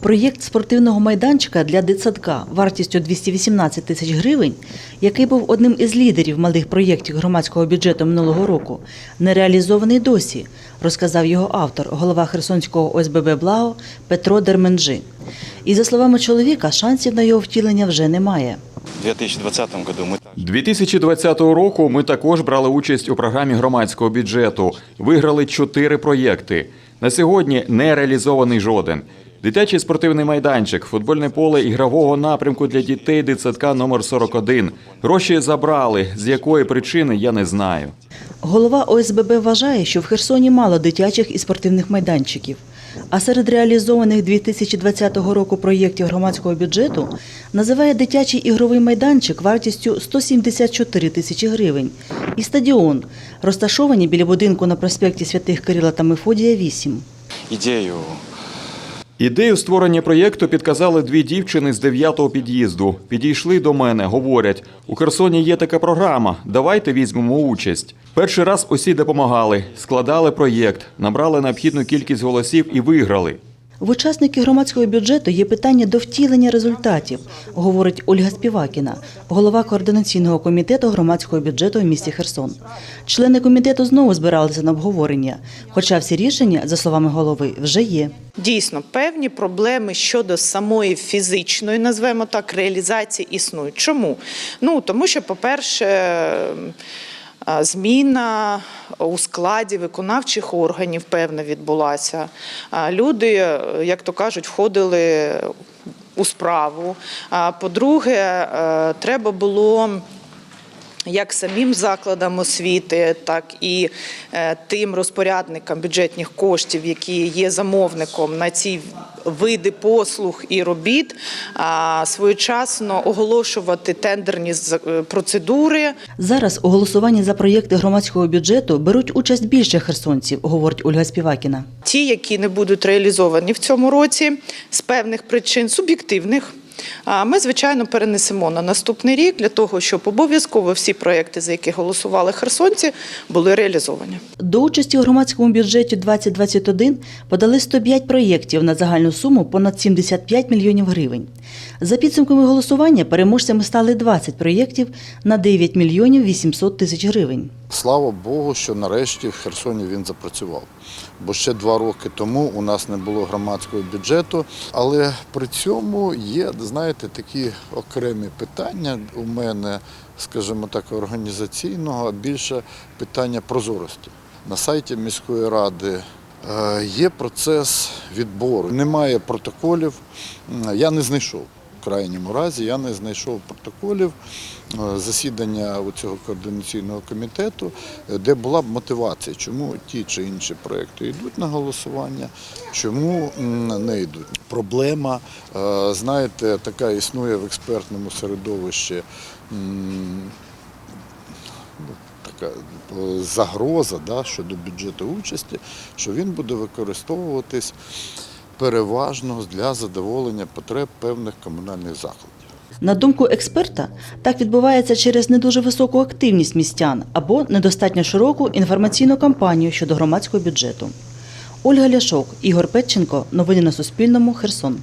Проєкт спортивного майданчика для дитсадка вартістю 218 тисяч гривень, який був одним із лідерів малих проєктів громадського бюджету минулого року, не реалізований досі, розказав його автор, голова Херсонського ОСББ Благо Петро Дерменджи. І за словами чоловіка, шансів на його втілення вже немає. В 2020 году мы 2020 року ми також брали участь у програмі громадського бюджету. Виграли чотири проєкти. На сьогодні не реалізований жоден. Дитячий спортивний майданчик, футбольне поле ігрового напрямку для дітей дитсадка номер 41. Гроші забрали. З якої причини я не знаю. Голова ОСББ вважає, що в Херсоні мало дитячих і спортивних майданчиків. А серед реалізованих 2020 року проєктів громадського бюджету називає дитячий ігровий майданчик вартістю 174 тисячі гривень і стадіон, розташовані біля будинку на проспекті Святих Кирила та Мефодія 8. идею Ідею створення проєкту підказали дві дівчини з дев'ятого під'їзду. Підійшли до мене, говорять: у Херсоні є така програма. Давайте візьмемо участь. Перший раз усі допомагали, складали проєкт, набрали необхідну кількість голосів і виграли. В учасників громадського бюджету є питання до втілення результатів, говорить Ольга Співакіна, голова координаційного комітету громадського бюджету в місті Херсон. Члени комітету знову збиралися на обговорення, хоча всі рішення, за словами голови, вже є. Дійсно, певні проблеми щодо самої фізичної, назвемо так, реалізації існують. Чому? Ну тому що, по-перше, зміна у складі виконавчих органів певна відбулася. Люди, е, як то кажуть, входили у справу. По-друге, е, треба було як самим закладам освіти, так і е, тим розпорядникам бюджетних коштів, які є замовником на ці види послуг і робіт, своєчасно оголошувати тендерні е, процедури. Зараз у голосуванні за проєкти громадського бюджету беруть участь більше херсонців, говорить Ольга Співакіна. Ті, які не будуть реалізовані в цьому році з певних причин суб'єктивних. А Ми, звичайно, перенесемо на наступний рік для того, щоб обов'язково всі проекти, за які голосували херсонці, були реалізовані. До участі у громадському бюджеті 2021 подали 105 проєктів на загальну суму понад 75 мільйонів гривень. За підсумками голосування переможцями стали 20 проєктів на 9 мільйонів 800 тисяч гривень. Слава Богу, що нарешті в Херсоні він запрацював. Бо ще два роки тому у нас не було громадського бюджету. Але при цьому є, знаєте, такі окремі питання у мене, скажімо так, організаційного, а більше питання прозорості. На сайті міської ради е, є процес відбору. Немає протоколів. Я не знайшов. Крайньому разі я не знайшов протоколів е, засідання цього координаційного комітету, е, де була б мотивація, чому ті чи інші проекти йдуть на голосування, чому не йдуть. Проблема, е, знаєте, така існує в експертному середовищі. ну, загроза да, щодо бюджету участі, що він буде використовуватись переважно для задоволення потреб певних комунальних закладів. На думку експерта, так відбувається через не дуже високу активність містян або недостатньо широку інформаційну кампанію щодо громадського бюджету. Ольга Ляшок, Ігор Петченко. Новини на Суспільному. Херсон.